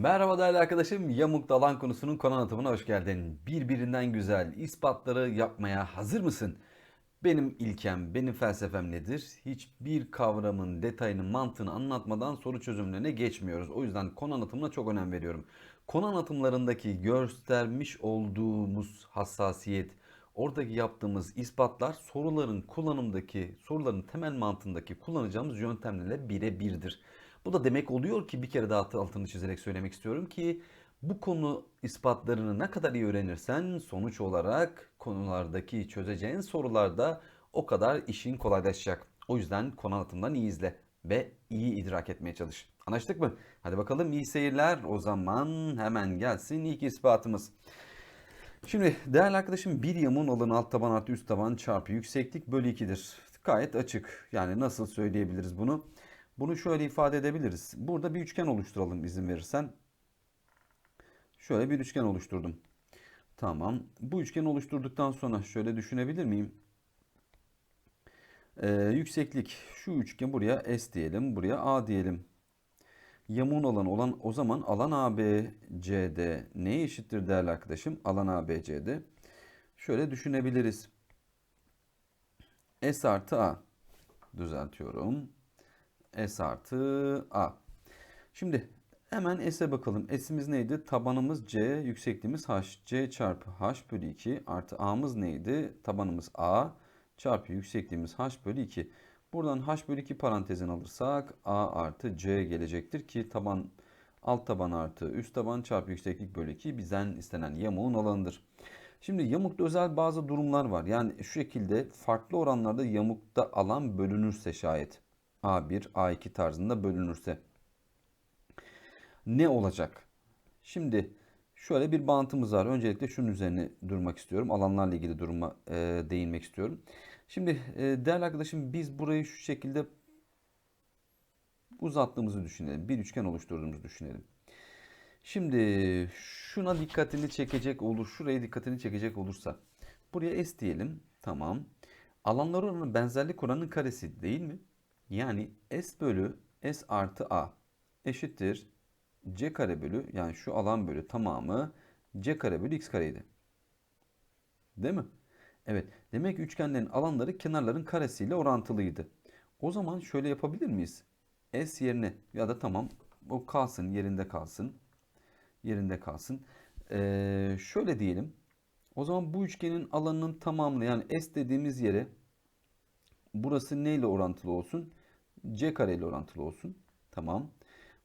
Merhaba değerli arkadaşım. Yamuk dalan konusunun konu anlatımına hoş geldin. Birbirinden güzel ispatları yapmaya hazır mısın? Benim ilkem, benim felsefem nedir? Hiçbir kavramın detayını, mantığını anlatmadan soru çözümlerine geçmiyoruz. O yüzden konu anlatımına çok önem veriyorum. Konu anlatımlarındaki göstermiş olduğumuz hassasiyet, oradaki yaptığımız ispatlar soruların kullanımdaki, soruların temel mantığındaki kullanacağımız yöntemlerle birebirdir. Bu da demek oluyor ki bir kere daha altını çizerek söylemek istiyorum ki bu konu ispatlarını ne kadar iyi öğrenirsen sonuç olarak konulardaki çözeceğin sorularda o kadar işin kolaylaşacak. O yüzden konu anlatımından iyi izle ve iyi idrak etmeye çalış. Anlaştık mı? Hadi bakalım iyi seyirler. O zaman hemen gelsin ilk ispatımız. Şimdi değerli arkadaşım bir yamuğun alanı alt taban artı üst taban çarpı yükseklik bölü 2'dir. Gayet açık. Yani nasıl söyleyebiliriz bunu? Bunu şöyle ifade edebiliriz. Burada bir üçgen oluşturalım izin verirsen. Şöyle bir üçgen oluşturdum. Tamam. Bu üçgeni oluşturduktan sonra şöyle düşünebilir miyim? Ee, yükseklik şu üçgen buraya S diyelim. Buraya A diyelim. Yamuğun alanı olan o zaman alan ABCD neye eşittir değerli arkadaşım? Alan ABCD. Şöyle düşünebiliriz. S artı A. Düzeltiyorum. S artı A. Şimdi hemen S'e bakalım. S'imiz neydi? Tabanımız C, yüksekliğimiz H. C çarpı H bölü 2 artı A'mız neydi? Tabanımız A çarpı yüksekliğimiz H bölü 2. Buradan H bölü 2 parantezini alırsak A artı C gelecektir ki taban alt taban artı üst taban çarpı yükseklik bölü 2 bizden istenen yamuğun alanıdır. Şimdi yamukta özel bazı durumlar var. Yani şu şekilde farklı oranlarda yamukta alan bölünürse şayet. A1, A2 tarzında bölünürse ne olacak? Şimdi şöyle bir bantımız var. Öncelikle şunun üzerine durmak istiyorum. Alanlarla ilgili duruma e, değinmek istiyorum. Şimdi e, değerli arkadaşım biz burayı şu şekilde uzattığımızı düşünelim. Bir üçgen oluşturduğumuzu düşünelim. Şimdi şuna dikkatini çekecek olur. Şuraya dikkatini çekecek olursa. Buraya S diyelim. Tamam. Alanlar oranı benzerlik oranının karesi değil mi? Yani S bölü S artı A eşittir C kare bölü yani şu alan bölü tamamı C kare bölü X kareydi. Değil mi? Evet. Demek ki üçgenlerin alanları kenarların karesiyle orantılıydı. O zaman şöyle yapabilir miyiz? S yerine ya da tamam o kalsın yerinde kalsın. Yerinde kalsın. Ee, şöyle diyelim. O zaman bu üçgenin alanının tamamını yani S dediğimiz yere burası neyle orantılı olsun? C kare ile orantılı olsun. Tamam.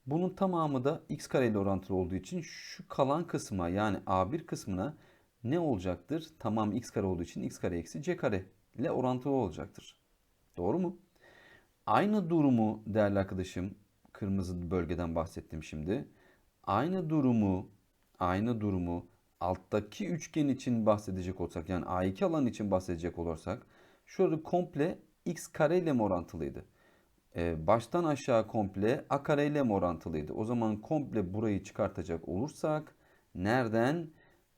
Bunun tamamı da x kare ile orantılı olduğu için şu kalan kısma yani A1 kısmına ne olacaktır? Tamam x kare olduğu için x kare eksi c kare ile orantılı olacaktır. Doğru mu? Aynı durumu değerli arkadaşım kırmızı bölgeden bahsettim şimdi. Aynı durumu aynı durumu alttaki üçgen için bahsedecek olsak yani A2 alan için bahsedecek olursak şurada komple x kare ile mi orantılıydı? Ee, baştan aşağı komple a kare ile mi orantılıydı? O zaman komple burayı çıkartacak olursak nereden?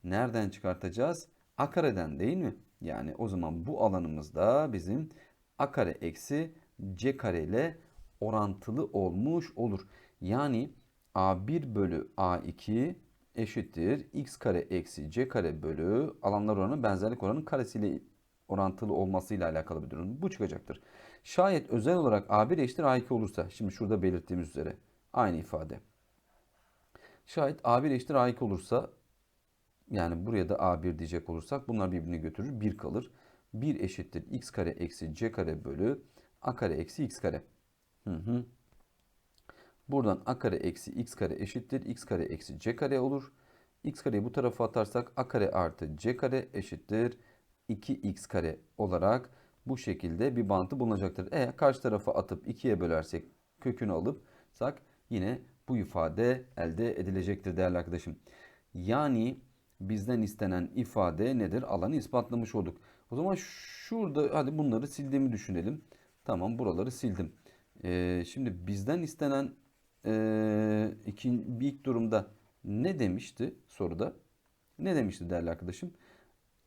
Nereden çıkartacağız? A kareden değil mi? Yani o zaman bu alanımızda bizim a kare eksi c kare ile orantılı olmuş olur. Yani a1 bölü a2 eşittir x kare eksi c kare bölü alanlar oranı benzerlik oranının karesiyle orantılı olmasıyla alakalı bir durum. Bu çıkacaktır. Şayet özel olarak A1 eşittir A2 olursa, şimdi şurada belirttiğimiz üzere aynı ifade. Şayet A1 eşittir A2 olursa, yani buraya da A1 diyecek olursak bunlar birbirini götürür, 1 kalır. 1 eşittir x kare eksi c kare bölü a kare eksi x kare. Hı hı. Buradan a kare eksi x kare eşittir x kare eksi c kare olur. x kareyi bu tarafa atarsak a kare artı c kare eşittir 2x kare olarak bu şekilde bir bantı bulunacaktır. Eğer karşı tarafa atıp 2'ye bölersek kökünü alırsak yine bu ifade elde edilecektir değerli arkadaşım. Yani bizden istenen ifade nedir? Alanı ispatlamış olduk. O zaman şurada hadi bunları sildiğimi düşünelim. Tamam buraları sildim. Ee, şimdi bizden istenen e, iki, ilk durumda ne demişti soruda? Ne demişti değerli arkadaşım?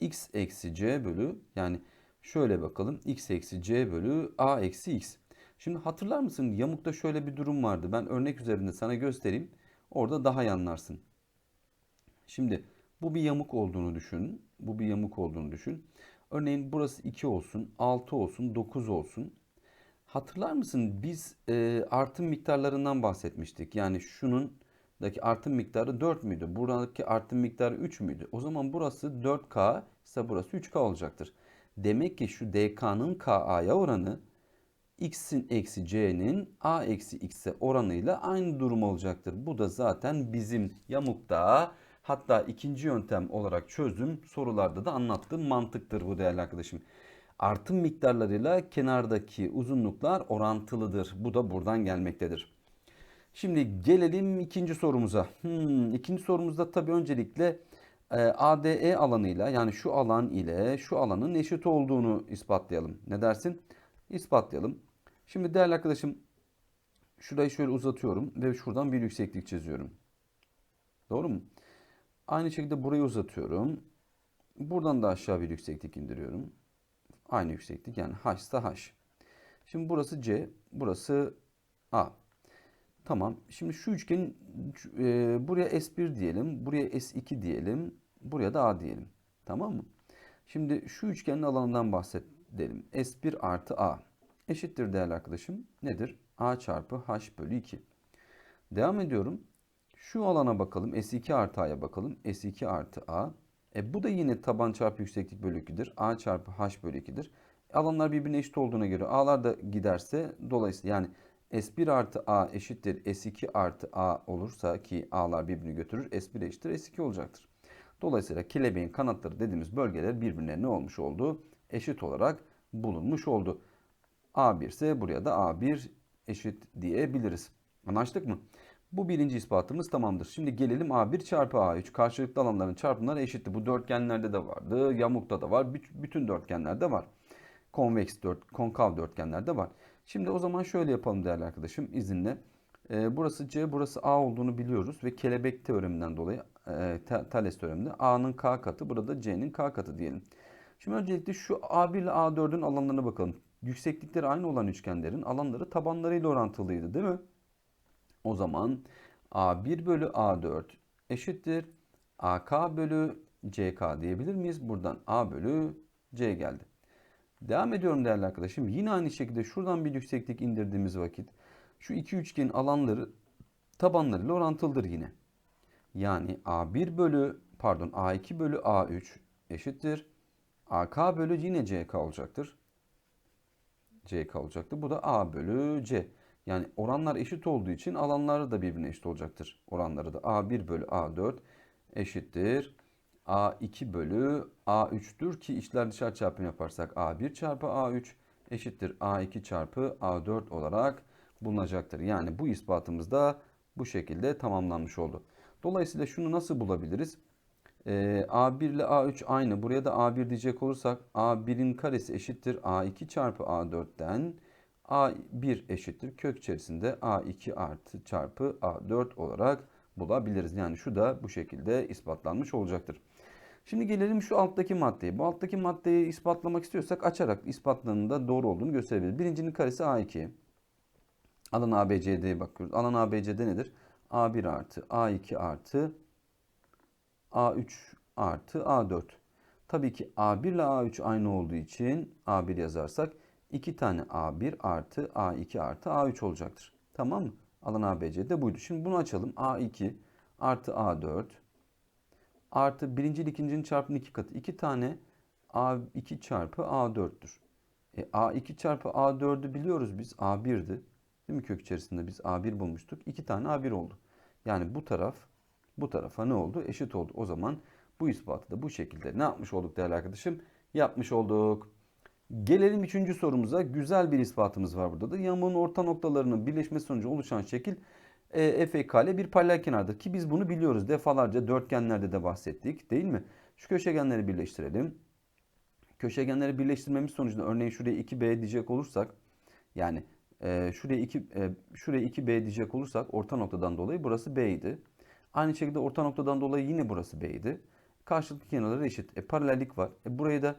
x eksi c bölü yani şöyle bakalım x eksi c bölü a eksi x. Şimdi hatırlar mısın yamukta şöyle bir durum vardı. Ben örnek üzerinde sana göstereyim. Orada daha iyi anlarsın. Şimdi bu bir yamuk olduğunu düşün. Bu bir yamuk olduğunu düşün. Örneğin burası 2 olsun, 6 olsun, 9 olsun. Hatırlar mısın biz e, artım miktarlarından bahsetmiştik. Yani şunundaki artım miktarı 4 müydü? Buradaki artım miktarı 3 müydü? O zaman burası 4K ise burası 3K olacaktır. Demek ki şu DK'nın KA'ya oranı x'in eksi c'nin a eksi x'e oranıyla aynı durum olacaktır. Bu da zaten bizim yamukta hatta ikinci yöntem olarak çözüm sorularda da anlattığım mantıktır bu değerli arkadaşım. Artım miktarlarıyla kenardaki uzunluklar orantılıdır. Bu da buradan gelmektedir. Şimdi gelelim ikinci sorumuza. Hmm, ikinci sorumuzda tabii öncelikle ADE alanıyla yani şu alan ile şu alanın eşit olduğunu ispatlayalım. Ne dersin? İspatlayalım. Şimdi değerli arkadaşım şurayı şöyle uzatıyorum ve şuradan bir yükseklik çiziyorum. Doğru mu? Aynı şekilde burayı uzatıyorum. Buradan da aşağı bir yükseklik indiriyorum. Aynı yükseklik yani h ise h. Şimdi burası c, burası a. Tamam. Şimdi şu üçgenin e, buraya S1 diyelim, buraya S2 diyelim, buraya da A diyelim. Tamam mı? Şimdi şu üçgenin alanından bahsedelim. S1 artı A eşittir değerli arkadaşım. Nedir? A çarpı H bölü 2. Devam ediyorum. Şu alana bakalım. S2 artı A'ya bakalım. S2 artı A. E bu da yine taban çarpı yükseklik bölü 2'dir. A çarpı H bölü 2'dir. Alanlar birbirine eşit olduğuna göre A'lar da giderse dolayısıyla yani S1 artı A eşittir S2 artı A olursa ki A'lar birbirini götürür S1 eşittir S2 olacaktır. Dolayısıyla kelebeğin kanatları dediğimiz bölgeler birbirine ne olmuş oldu? Eşit olarak bulunmuş oldu. A1 ise buraya da A1 eşit diyebiliriz. Anlaştık mı? Bu birinci ispatımız tamamdır. Şimdi gelelim A1 çarpı A3. Karşılıklı alanların çarpımları eşitti. Bu dörtgenlerde de vardı. Yamukta da var. Bütün dörtgenlerde var. Konveks dört, konkav dörtgenlerde var. Şimdi o zaman şöyle yapalım değerli arkadaşım izinle. Ee, burası C, burası A olduğunu biliyoruz ve kelebek teoreminden dolayı e, Thales teoreminde A'nın K katı, burada C'nin K katı diyelim. Şimdi öncelikle şu A1 ile A4'ün alanlarına bakalım. Yükseklikleri aynı olan üçgenlerin alanları tabanlarıyla orantılıydı değil mi? O zaman A1 bölü A4 eşittir AK bölü CK diyebilir miyiz? Buradan A bölü C geldi. Devam ediyorum değerli arkadaşım. Yine aynı şekilde şuradan bir yükseklik indirdiğimiz vakit şu iki üçgenin alanları tabanlarıyla orantılıdır yine. Yani A1 bölü pardon A2 bölü A3 eşittir. AK bölü yine CK olacaktır. CK olacaktır. Bu da A bölü C. Yani oranlar eşit olduğu için alanları da birbirine eşit olacaktır. Oranları da A1 bölü A4 eşittir. A2 bölü A3'tür ki içler dışarı çarpım yaparsak A1 çarpı A3 eşittir A2 çarpı A4 olarak bulunacaktır. Yani bu ispatımız da bu şekilde tamamlanmış oldu. Dolayısıyla şunu nasıl bulabiliriz? Ee, A1 ile A3 aynı. Buraya da A1 diyecek olursak A1'in karesi eşittir A2 çarpı A4'ten A1 eşittir kök içerisinde A2 artı çarpı A4 olarak bulabiliriz. Yani şu da bu şekilde ispatlanmış olacaktır. Şimdi gelelim şu alttaki maddeye. Bu alttaki maddeyi ispatlamak istiyorsak açarak ispatlarının da doğru olduğunu gösterebiliriz. Birincinin karesi A2. Alan ABCD'ye bakıyoruz. Alan ABCD nedir? A1 artı A2 artı A3 artı A4. Tabii ki A1 ile A3 aynı olduğu için A1 yazarsak 2 tane A1 artı A2 artı A3 olacaktır. Tamam mı? Alan ABCD buydu. Şimdi bunu açalım. A2 artı A4 artı birinci ile ikincinin çarpımının iki katı. 2 tane A2 çarpı A4'tür. E, A2 çarpı A4'ü biliyoruz biz. A1'di. Değil mi kök içerisinde biz A1 bulmuştuk. 2 tane A1 oldu. Yani bu taraf bu tarafa ne oldu? Eşit oldu. O zaman bu ispatı da bu şekilde ne yapmış olduk değerli arkadaşım? Yapmış olduk. Gelelim üçüncü sorumuza. Güzel bir ispatımız var burada da. Yamuğun orta noktalarının birleşmesi sonucu oluşan şekil e, f kare bir paralel kenardır. Ki biz bunu biliyoruz. Defalarca dörtgenlerde de bahsettik değil mi? Şu köşegenleri birleştirelim. Köşegenleri birleştirmemiz sonucunda örneğin şuraya 2b diyecek olursak yani e, şuraya 2 e, şuraya 2b diyecek olursak orta noktadan dolayı burası b idi. Aynı şekilde orta noktadan dolayı yine burası b idi. Karşılıklı kenarları eşit. E, paralellik var. E, burayı da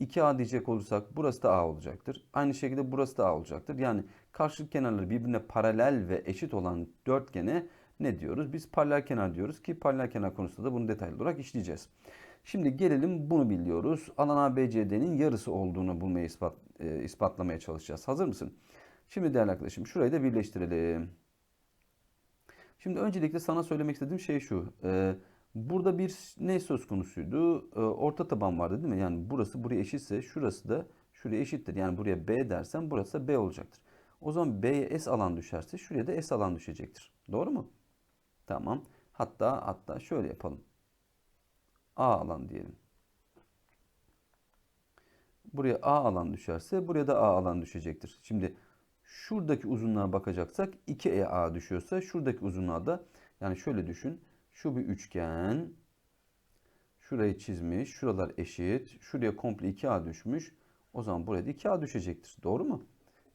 2A diyecek olursak burası da A olacaktır. Aynı şekilde burası da A olacaktır. Yani karşılık kenarları birbirine paralel ve eşit olan dörtgene ne diyoruz? Biz paralel kenar diyoruz ki paralel kenar konusunda da bunu detaylı olarak işleyeceğiz. Şimdi gelelim bunu biliyoruz. Alan ABCD'nin yarısı olduğunu bulmaya ispat, e, ispatlamaya çalışacağız. Hazır mısın? Şimdi değerli arkadaşım şurayı da birleştirelim. Şimdi öncelikle sana söylemek istediğim şey şu. E, burada bir ne söz konusuydu? E, orta taban vardı değil mi? Yani burası buraya eşitse şurası da şuraya eşittir. Yani buraya B dersen burası da B olacaktır. O zaman B'ye S alan düşerse şuraya da S alan düşecektir. Doğru mu? Tamam. Hatta hatta şöyle yapalım. A alan diyelim. Buraya A alan düşerse buraya da A alan düşecektir. Şimdi şuradaki uzunluğa bakacaksak 2EA düşüyorsa şuradaki uzunluğa da yani şöyle düşün. Şu bir üçgen. Şurayı çizmiş. Şuralar eşit. Şuraya komple 2A düşmüş. O zaman buraya da 2A düşecektir. Doğru mu?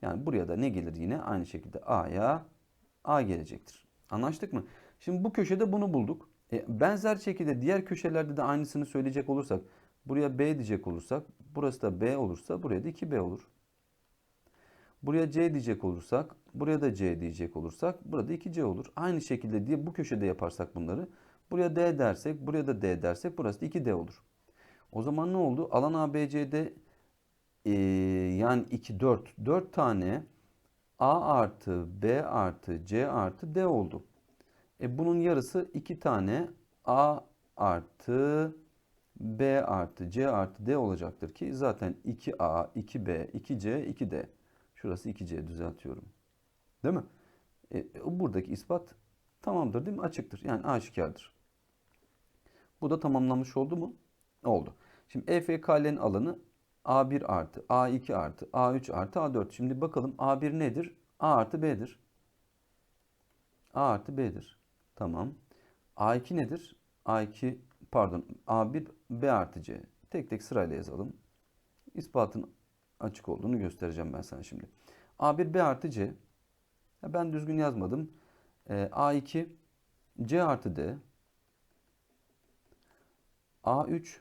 Yani buraya da ne gelir yine? Aynı şekilde A'ya A gelecektir. Anlaştık mı? Şimdi bu köşede bunu bulduk. E, benzer şekilde diğer köşelerde de aynısını söyleyecek olursak buraya B diyecek olursak burası da B olursa buraya da 2B olur. Buraya C diyecek olursak buraya da C diyecek olursak burada 2C olur. Aynı şekilde diye bu köşede yaparsak bunları buraya D dersek buraya da D dersek burası da 2D olur. O zaman ne oldu? Alan ABC'de e, yani 2 4 4 tane A artı B artı C artı D oldu. E bunun yarısı 2 tane A artı B artı C artı D olacaktır ki zaten 2A, 2B, 2C, 2D. Şurası 2C düzeltiyorum. Değil mi? E, buradaki ispat tamamdır değil mi? Açıktır. Yani aşikardır. Bu da tamamlanmış oldu mu? Oldu. Şimdi EFK'lerin alanı A1 artı, A2 artı, A3 artı, A4. Şimdi bakalım A1 nedir? A artı B'dir. A artı B'dir. Tamam. A2 nedir? A2 pardon A1 B artı C. Tek tek sırayla yazalım. İspatın açık olduğunu göstereceğim ben sana şimdi. A1 B artı C. Ben düzgün yazmadım. Ee, A2 C artı D. A3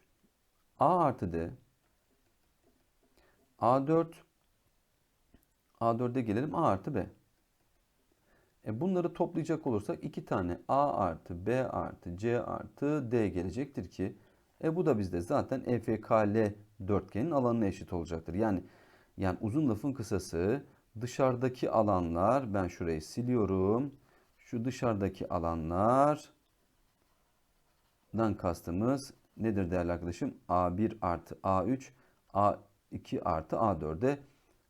A artı D. A4 A4'e gelelim A artı B. E bunları toplayacak olursak iki tane A artı B artı C artı D gelecektir ki e bu da bizde zaten EFKL dörtgenin alanına eşit olacaktır. Yani yani uzun lafın kısası dışarıdaki alanlar ben şurayı siliyorum. Şu dışarıdaki alanlardan kastımız nedir değerli arkadaşım? A1 artı A3 A2 artı A4'e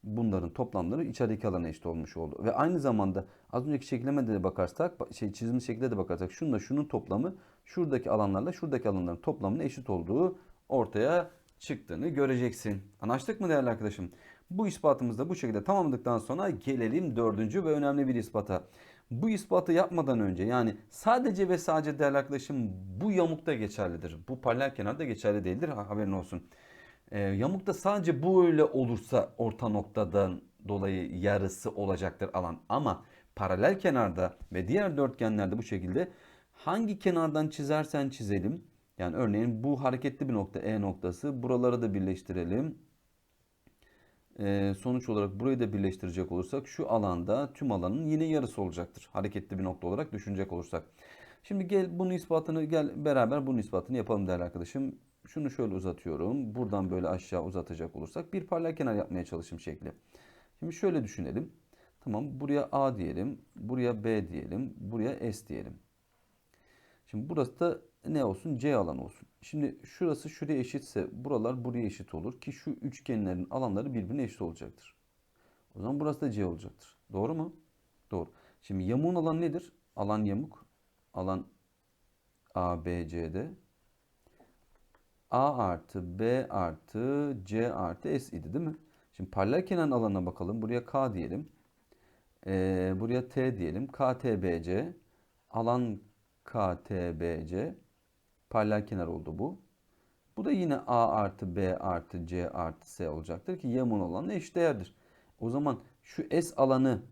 bunların toplamları içerideki alana eşit olmuş oldu. Ve aynı zamanda az önceki şekillemede de bakarsak, şey çizilmiş şekilde de bakarsak şununla şunun toplamı şuradaki alanlarla şuradaki alanların toplamının eşit olduğu ortaya çıktığını göreceksin. Anlaştık mı değerli arkadaşım? Bu ispatımızı da bu şekilde tamamladıktan sonra gelelim dördüncü ve önemli bir ispata. Bu ispatı yapmadan önce yani sadece ve sadece değerli arkadaşım bu yamukta geçerlidir. Bu paralel kenarda geçerli değildir haberin olsun. E, yamukta sadece böyle olursa orta noktadan dolayı yarısı olacaktır alan. Ama paralel kenarda ve diğer dörtgenlerde bu şekilde hangi kenardan çizersen çizelim. Yani örneğin bu hareketli bir nokta E noktası. Buraları da birleştirelim. Ee, sonuç olarak burayı da birleştirecek olursak şu alanda tüm alanın yine yarısı olacaktır. Hareketli bir nokta olarak düşünecek olursak. Şimdi gel bunun ispatını gel beraber bunun ispatını yapalım değerli arkadaşım. Şunu şöyle uzatıyorum. Buradan böyle aşağı uzatacak olursak bir paralel kenar yapmaya çalışım şekli. Şimdi şöyle düşünelim. Tamam buraya A diyelim. Buraya B diyelim. Buraya S diyelim. Şimdi burası da ne olsun? C alanı olsun. Şimdi şurası şuraya eşitse buralar buraya eşit olur ki şu üçgenlerin alanları birbirine eşit olacaktır. O zaman burası da C olacaktır. Doğru mu? Doğru. Şimdi yamuğun alanı nedir? Alan yamuk. Alan A, B, C'de. A artı B artı C artı S idi değil mi? Şimdi paralel kenar alanına bakalım. Buraya K diyelim. Ee, buraya T diyelim. KTBC. Alan KTBC. Paralel kenar oldu bu. Bu da yine A artı B artı C artı S olacaktır ki yamuğun alanı eşit değerdir. O zaman şu S alanı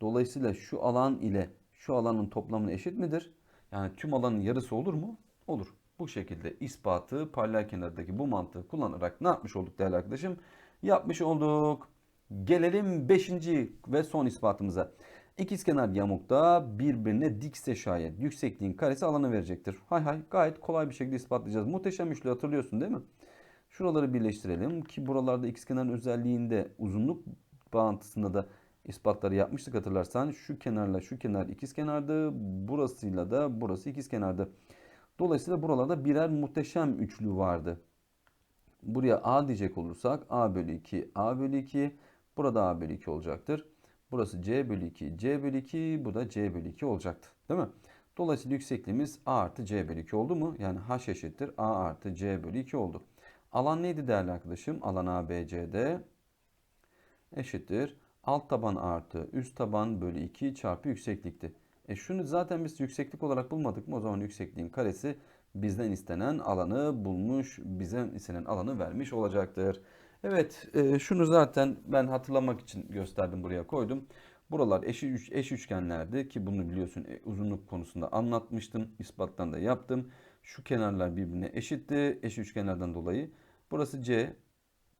dolayısıyla şu alan ile şu alanın toplamı eşit midir? Yani tüm alanın yarısı olur mu? Olur. Bu şekilde ispatı paralel kenardaki bu mantığı kullanarak ne yapmış olduk değerli arkadaşım? Yapmış olduk. Gelelim 5. ve son ispatımıza. İkizkenar yamukta birbirine dikse şayet yüksekliğin karesi alanı verecektir. Hay hay gayet kolay bir şekilde ispatlayacağız. Muhteşem üçlü hatırlıyorsun değil mi? Şuraları birleştirelim ki buralarda ikizkenarın özelliğinde uzunluk bağıntısında da ispatları yapmıştık hatırlarsan. Şu kenarla şu kenar ikizkenardı. Burasıyla da burası ikizkenardı. Dolayısıyla buralarda birer muhteşem üçlü vardı. Buraya A diyecek olursak A bölü 2, A bölü 2. Burada A bölü 2 olacaktır. Burası C bölü 2, C bölü 2. Bu da C bölü 2 olacaktı. Değil mi? Dolayısıyla yüksekliğimiz A artı C bölü 2 oldu mu? Yani H eşittir A artı C bölü 2 oldu. Alan neydi değerli arkadaşım? Alan ABCD eşittir. Alt taban artı üst taban bölü 2 çarpı yükseklikti. E şunu zaten biz yükseklik olarak bulmadık mı? O zaman yüksekliğin karesi bizden istenen alanı bulmuş, bizden istenen alanı vermiş olacaktır. Evet, e, şunu zaten ben hatırlamak için gösterdim buraya koydum. Buralar eş, üç- eş üçgenlerdi ki bunu biliyorsun e, uzunluk konusunda anlatmıştım. ispattan da yaptım. Şu kenarlar birbirine eşitti eş üçgenlerden dolayı. Burası C,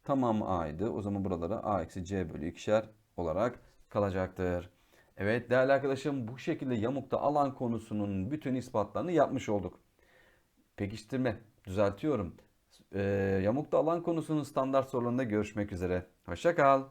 tamamı A'ydı. O zaman buralara A eksi C bölü ikişer olarak kalacaktır. Evet değerli arkadaşım bu şekilde yamukta alan konusunun bütün ispatlarını yapmış olduk. Pekiştirme, düzeltiyorum. Ee, yamukta alan konusunun standart sorularında görüşmek üzere. Hoşça kal.